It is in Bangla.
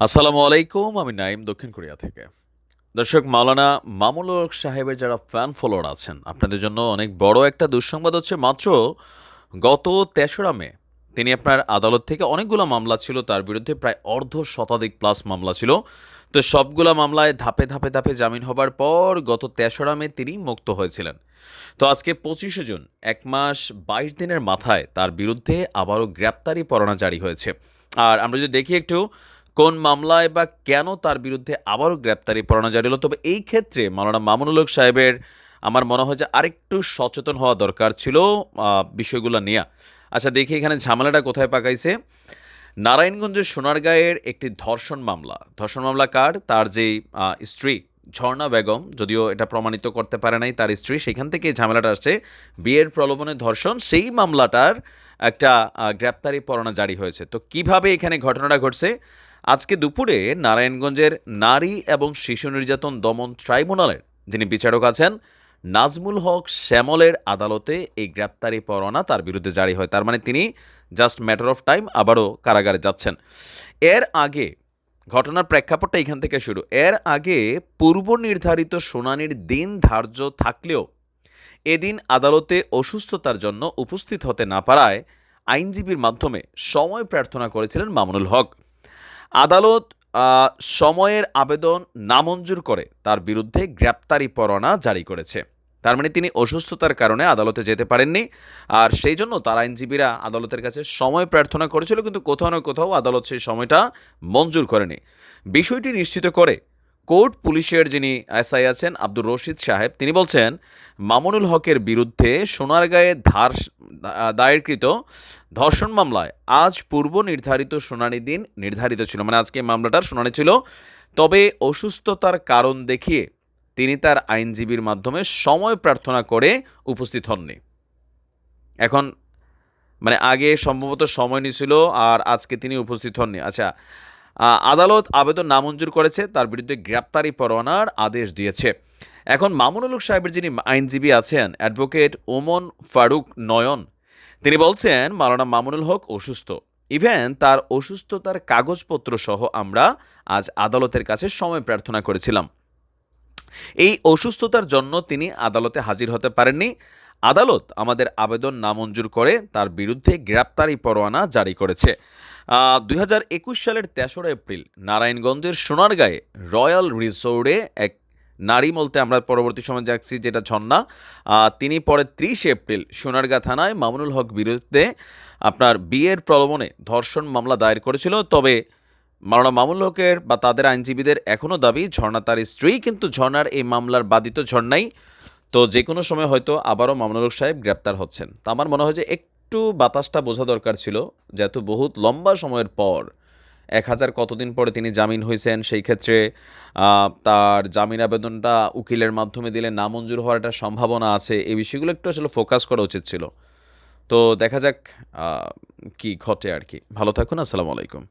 আসসালামু আলাইকুম, আমি নাইম দক্ষিণ কোরিয়া থেকে। দর্শক, মাওলানা মামুল হক সাহেবের যারা ফ্যান ফলোয়ার আছেন, আপনাদের জন্য অনেক বড় একটা দুঃসংবাদ হচ্ছে, মাত্র গত তেসরা মে তিনি আপনার আদালত থেকে অনেকগুলো মামলা ছিল, তার বিরুদ্ধে প্রায় অর্ধ শতাধিক প্লাস মামলা ছিল। তো সবগুলা মামলায় ধাপে ধাপে ধাপে জামিন হবার পর গত তেসরা মে তিনি মুক্ত হয়েছিলেন। তো আজকে পঁচিশে জুন, এক মাস বাইশ দিনের মাথায় তার বিরুদ্ধে আবারও গ্রেপ্তারি পরোয়ানা জারি হয়েছে। আর আমরা যদি দেখি একটু কোন মামলায় বা কেন তার বিরুদ্ধে আবারও গ্রেপ্তারি পরোয়ানা জারি হলো? তবে এই ক্ষেত্রে মাওলানা মামুনুল হক সাহেবের আমার মনে হয় যে আরেকটু সচেতন হওয়া দরকার ছিল বিষয়গুলো নিয়ে। আচ্ছা দেখি এখানে ঝামেলাটা কোথায় পাকাইছে। নারায়ণগঞ্জের সোনারগাঁয়ের একটি ধর্ষণ মামলা। ধর্ষণ মামলা কার? তার আহ, স্ত্রী ঝর্ণা বেগম যদিও এটা প্রমাণিত করতে পারে নাই তার স্ত্রী। সেখান থেকে ঝামেলাটা আসছে। বিয়ের প্রলোভনে ধর্ষণ সেই মামলাটার একটা গ্রেপ্তারি পরোয়ানা জারি হয়েছে। তো কীভাবে এখানে ঘটনাটা ঘটছে? আজকে দুপুরে নারায়ণগঞ্জের নারী এবং শিশু নির্যাতন দমন ট্রাইব্যুনালের যিনি বিচারক আছেন, নাজমুল হক শ্যামলের আদালতে এই গ্রেপ্তারি পরোয়ানা তার বিরুদ্ধে জারি হয়। তার মানে তিনি জাস্ট ম্যাটার অফ টাইম আবারও কারাগারে যাচ্ছেন। এর আগে ঘটনার প্রেক্ষাপটটা এখান থেকে শুরু। এর আগে পূর্ব নির্ধারিত শুনানির দিন ধার্য থাকলেও এদিন আদালতে অসুস্থতার জন্য উপস্থিত হতে না পারায় আইনজীবীর মাধ্যমে সময় প্রার্থনা করেছিলেন মামুনুল হক। আদালত সময়ের আবেদন নামঞ্জুর করে তার বিরুদ্ধে গ্রেপ্তারি পরোয়ানা জারি করেছে। তার মানে তিনি অসুস্থতার কারণে আদালতে যেতে পারেননি। আর সেই জন্য তার আইনজীবীরা আদালতের কাছে সময় প্রার্থনা করেছিল, কিন্তু কোথাও না কোথাও আদালত সেই সময়টা মঞ্জুর করেনি। বিষয়টি নিশ্চিত করে কোর্ট পুলিশের যিনি এসআই আছেন আব্দুর রশিদ সাহেব, তিনি বলছেন, মামুনুল হকের বিরুদ্ধে সোনারগাঁয়ে ধার, দায়েরকৃত ধর্ষণ মামলায় আজ পূর্ব নির্ধারিত শুনানি দিন নির্ধারিত ছিল। মানে আজকে মামলাটার শুনানি ছিল। তবে অসুস্থতার কারণ দেখিয়ে তিনি তার আইনজীবীর মাধ্যমে সময় প্রার্থনা করে উপস্থিত হননি। এখন মানে আগে সম্ভবত সময় নিছিল আর আজকে তিনি উপস্থিত হননি। আচ্ছা আদালত আবেদন নামঞ্জুর করেছে, তার বিরুদ্ধে গ্রেপ্তারি পরোয়ানার আদেশ দিয়েছে। এখন মামুনুল হক সাহেবের যিনি আইনজীবী আছেন, অ্যাডভোকেট ওমন ফারুক নয়ন, তিনি বলছেন, মাওলানা মামুনুল হক অসুস্থ। ইভেন তার অসুস্থতার কাগজপত্র সহ আমরা আজ আদালতের কাছে সময় প্রার্থনা করেছিলাম। এই অসুস্থতার জন্য তিনি আদালতে হাজির হতে পারেননি। আদালত আমাদের আবেদন নামঞ্জুর করে তার বিরুদ্ধে গ্রেপ্তারি পরোয়ানা জারি করেছে। দুই হাজার একুশ সালের তেসরা এপ্রিল নারায়ণগঞ্জের সোনারগাঁয়ে রয়্যাল রিসোর্টে এক নারী বলতে আমরা পরবর্তী সময় যাচ্ছি যেটা ঝর্ণা। তিনি পরে ত্রিশ এপ্রিল সোনারগাঁ থানায় মামুনুল হক বিরুদ্ধে আপনার বিয়ের প্রলোভনে ধর্ষণ মামলা দায়ের করেছিল। তবে মাওলানা মামুল হকের বা তাদের আইনজীবীদের এখনও দাবি, ঝর্ণা তার স্ত্রী, কিন্তু ঝর্ণার এই মামলার বাদিত ঝর্ণাই। তো যে কোনো সময় হয়তো আবারও মামুনুল সাহেব গ্রেপ্তার হচ্ছেন। তো আমার মনে হয় যে একটু বাতাসটা বোঝা দরকার ছিল, যেহেতু বহুত লম্বা সময়ের পর, এক হাজার কতদিন পরে তিনি জামিন হয়েছেন, সেই ক্ষেত্রে তার জামিন আবেদনটা উকিলের মাধ্যমে দিলে নামঞ্জুর হওয়ার একটা সম্ভাবনা আছে, এই বিষয়গুলো একটু আসলে ফোকাস করা উচিত ছিল। তো দেখা যাক কি ঘটে আর কি। ভালো থাকুন, আসসালামু আলাইকুম।